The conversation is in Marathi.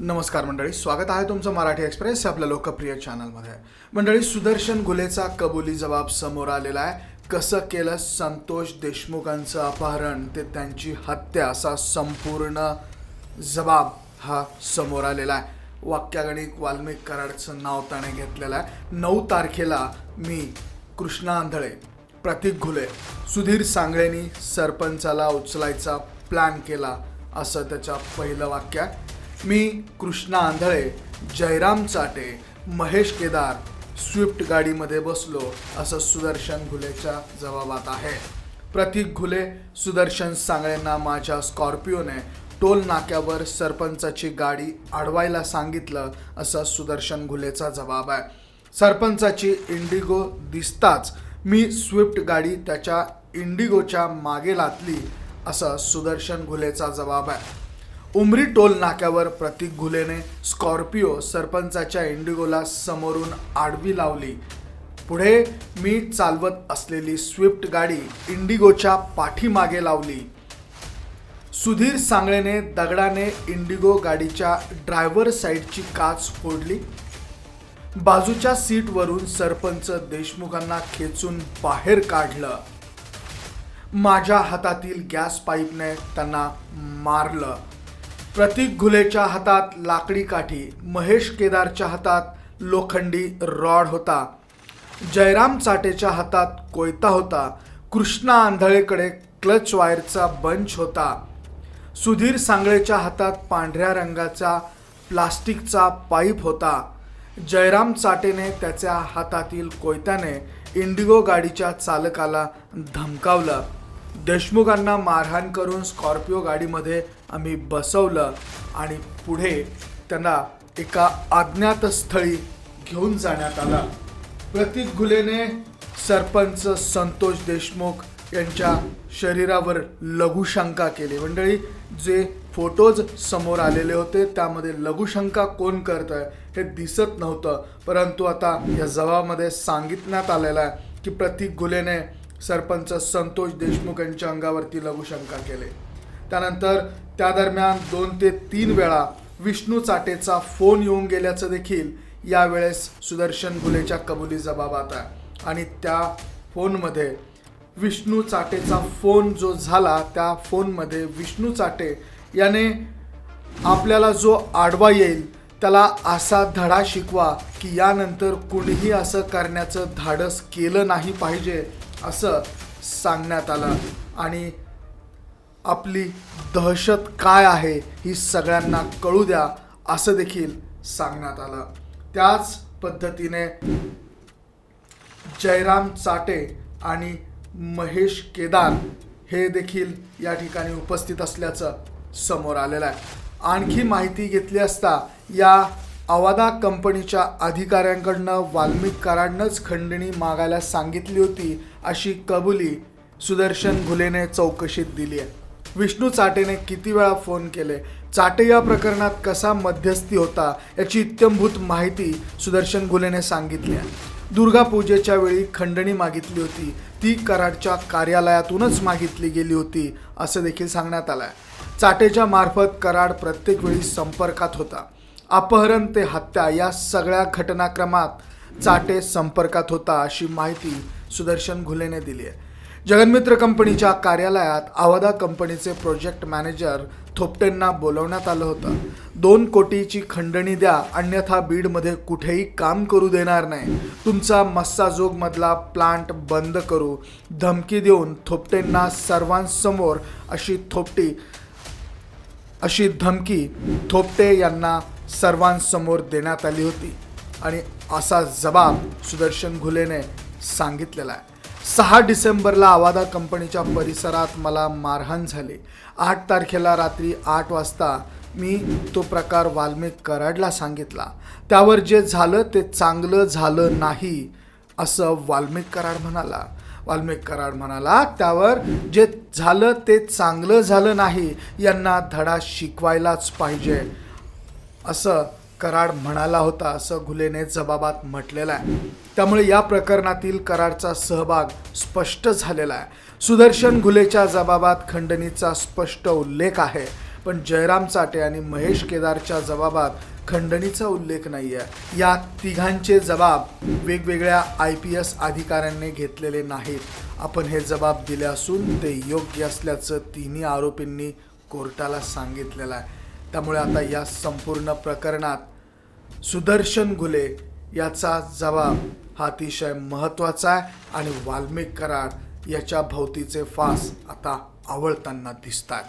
नमस्कार मंडळी स्वागत आहे तुमचं मराठी एक्सप्रेस आपल्या लोकप्रिय चॅनलमध्ये. मंडळी सुदर्शन घुलेचा कबुली जबाब समोर आलेला आहे. कसं केलं संतोष देशमुखांचं अपहरण? ते त्यांची हत्या असा संपूर्ण जबाब हा समोर आलेला आहे. वाक्यागणिक वाल्मिक कराडचं नाव त्याने घेतलेलं आहे. नऊ तारखेला मी कृष्णा आंधळे प्रतीक घुले सुधीर सांगळेनी सरपंचाला उचलायचा प्लॅन केला असं त्याच्या पहिलं वाक्य आहे. मी कृष्णा आंधळे जयराम चाटे महेश केदार स्विफ्ट गाडीमध्ये बसलो असं सुदर्शन घुलेच्या जबाबात आहे. प्रतीक घुले सुदर्शन सांगळेंना माझ्या स्कॉर्पिओने टोल नाक्यावर सरपंचाची गाडी अडवायला सांगितलं असा सुदर्शन घुलेचा जबाब आहे. सरपंचाची इंडिगो दिसताच मी स्विफ्ट गाडी त्याच्या इंडिगोच्या मागे लातली असा सुदर्शन घुलेचा जबाब आहे. उमरी टोल नाक्यावर प्रतीक घुलेने स्कॉर्पिओ सरपंचाच्या इंडिगोला समोरून आडवी लावली. पुढे मी चालवत असलेली स्विफ्ट गाडी इंडिगोच्या पाठीमागे लावली. सुधीर सांगळेने दगडाने इंडिगो गाडीच्या ड्रायव्हर साईडची काच फोडली. बाजूच्या सीटवरून सरपंच देशमुखांना खेचून बाहेर काढलं. माझ्या हातातील गॅस पाईपने त्यांना मारलं. प्रतीक घुलेच्या हातात लाकडी काठी महेश केदारच्या हातात लोखंडी रॉड होता. जयराम चाटेच्या हातात कोयता होता. कृष्णा आंधळेकडे क्लच वायरचा बंच होता. सुधीर सांगळेच्या हातात पांढऱ्या रंगाचा प्लास्टिकचा पाईप होता. जयराम चाटेने त्याच्या हातातील कोयत्याने इंडिगो गाडीच्या चालकाला धमकावलं. देशमुखांना मारहाण करून स्कॉर्पिओ गाडीमध्ये आम्ही बसवलं आणि पुढे त्यांना एका अज्ञात स्थळी घेऊन जाण्यात आलं. प्रतीक घुलेने सरपंच संतोष देशमुख यांच्या शरीरावर लघुशंका केली. मंडळी जे फोटोज समोर आलेले होते त्यामध्ये लघुशंका कोण करत आहे हे दिसत नव्हतं. परंतु आता या जबाबामध्ये सांगितण्यात आलेलं आहे की प्रतीक घुलेने सरपंच संतोष देशमुख यांच्या अंगावरती लघुशंका केले. त्यानंतर त्या दरम्यान दोन ते तीन वेळा विष्णू चाटेचा फोन येऊन गेल्याचं देखील यावेळेस सुदर्शन गुलेच्या कबुली जबाबात आहे. आणि त्या फोनमध्ये विष्णू चाटेचा फोन जो झाला त्या फोनमध्ये विष्णू चाटे याने आपल्याला जो आडवा येईल त्याला असा धडा शिकवा की यानंतर कुणीही असं करण्याचं धाडस केलं नाही पाहिजे असं सांगण्यात आलं. आणि आपली दहशत काय आहे ही सगळ्यांना कळू द्या असं देखील सांगण्यात आलं. त्याच पद्धतीने जयराम चाटे आणि महेश केदार हे देखील या ठिकाणी उपस्थित असल्याचं समोर आलेलं आहे. आणखी माहिती घेतली असता या अवादा कंपनीच्या अधिकाऱ्यांकडनं वाल्मिक खंडणी मागायला सांगितली होती अशी कबुली सुदर्शन घुलेने चौकशीत दिली आहे. विष्णू चाटेने किती वेळा फोन केले? चाटे या प्रकरणात कसा मध्यस्थी होता? याची इत्यंभूत माहिती सुदर्शन घुलेने सांगितली आहे. दुर्गा पूजेच्या वेळी खंडणी मागितली होती. ती कराडच्या कार्यालयातूनच मागितली गेली होती असं देखील सांगण्यात आलं आहे चाटेच्या मार्फत कराड प्रत्येक वेळी संपर्कात होता. अपहरण ते हत्या या सगळ्या घटनाक्रमात चाटे संपर्कात होता अशी माहिती सुदर्शन घुलेने दिली आहे. जगनमित्र कंपनीच्या कार्यालयात आवदा कंपनीचे प्रोजेक्ट मॅनेजर थोपटेंना बोलवण्यात आलं होतं. दोन कोटीची खंडणी द्या अन्यथा बीडमध्ये कुठेही काम करू देणार नाही. तुमचा मस्साजोगमधला प्लांट बंद करू धमकी देऊन थोपटेंना सर्वांसमोर अशी थोपटी अशी धमकी थोपटे यांना सर्वांसमोर देण्यात आली होती. आणि असा जबाब सुदर्शन घुलेने सांगितलेला आहे. सहा डिसेंबरला आवादा कंपनीच्या परिसरात मला मारहाण झाली. आठ तारखेला रात्री आठ वाजता मी तो प्रकार वाल्मिक कराडला सांगितला. त्यावर जे झालं ते चांगलं झालं नाही असं वाल्मिक कराड म्हणाला. वाल्मिक कराड म्हणाला त्यावर जे झालं ते चांगलं झालं नाही यांना धडा शिकवायलाच पाहिजे असं कराड म्हणाला होता असं घुलेने जबाबात म्हटलेलं आहे. त्यामुळे या प्रकरणातील कराडचा सहभाग स्पष्ट झालेला आहे. सुदर्शन घुलेच्या जबाबात खंडणीचा स्पष्ट उल्लेख आहे पण जयराम चाटे आणि महेश केदारच्या जबाबात खंडणीचा उल्लेख नाही आहे या तिघांचे जबाब वेगवेगळ्या आय पी एस अधिकाऱ्यांनी घेतलेले नाहीत. आपण हे जबाब दिले असून ते योग्य असल्याचं तिन्ही आरोपींनी कोर्टाला सांगितलेलं आहे. त्यामुळे आता या संपूर्ण प्रकरणात सुदर्शन घुले याचा जबाब हा अतिशय महत्त्वाचा आहे आणि वाल्मिक करार याच्या भोवतीचे फास आता आवळताना दिसतात